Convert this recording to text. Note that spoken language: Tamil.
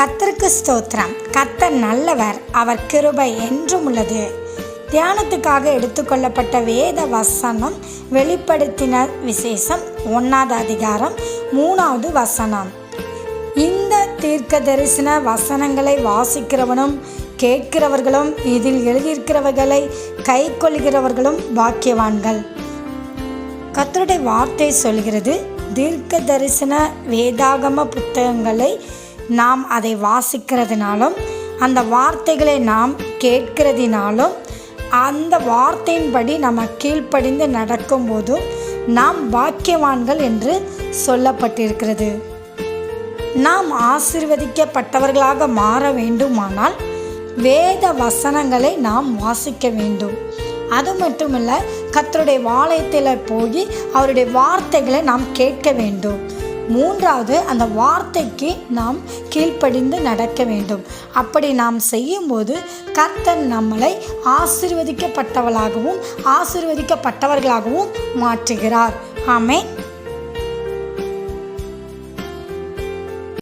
கத்தருக்கு ஸ்தோத்திரம். கத்தர் நல்லவர் அவர் கிருபை என்றும் உள்ளது. தியானத்துக்காக எடுத்துக்கொள்ளப்பட்ட வேத வசனம் வெளிப்படுத்தின விசேஷம் ஒன்றாவது அதிகாரம் மூணாவது வசனம். இந்த தீர்க்க தரிசன வசனங்களை வாசிக்கிறவனும் கேட்கிறவர்களும் இதில் எழுதியிருக்கிறவர்களை கை கொள்கிறவர்களும் பாக்கியவான்கள். கத்தருடைய வார்த்தை சொல்கிறது தீர்க்க தரிசன வேதாகம புத்தகங்களை நாம் அதை வாசிக்கிறதுனாலும் அந்த வார்த்தைகளை நாம் கேட்கிறதினாலும் அந்த வார்த்தையின்படி நம்ம கீழ்ப்படிந்து நடக்கும்போதும் நாம் பாக்கியவான்கள் என்று சொல்லப்பட்டிருக்கிறது. நாம் ஆசிர்வதிக்கப்பட்டவர்களாக மாற வேண்டுமானால் வேத வசனங்களை நாம் வாசிக்க வேண்டும். அது மட்டும் இல்லை கத்தருடைய வாலயத்தில் போய் அவருடைய வார்த்தைகளை நாம் கேட்க வேண்டும். மூன்றாவது அந்த வார்த்தைக்கு நாம் கீழ்ப்படிந்து நடக்க வேண்டும். அப்படி நாம் செய்யும்போது கர்த்தர் நம்மளை ஆசிர்வதிக்கப்பட்டவளாகவும் ஆசிர்வதிக்கப்பட்டவர்களாகவும் மாற்றுகிறார். ஆமே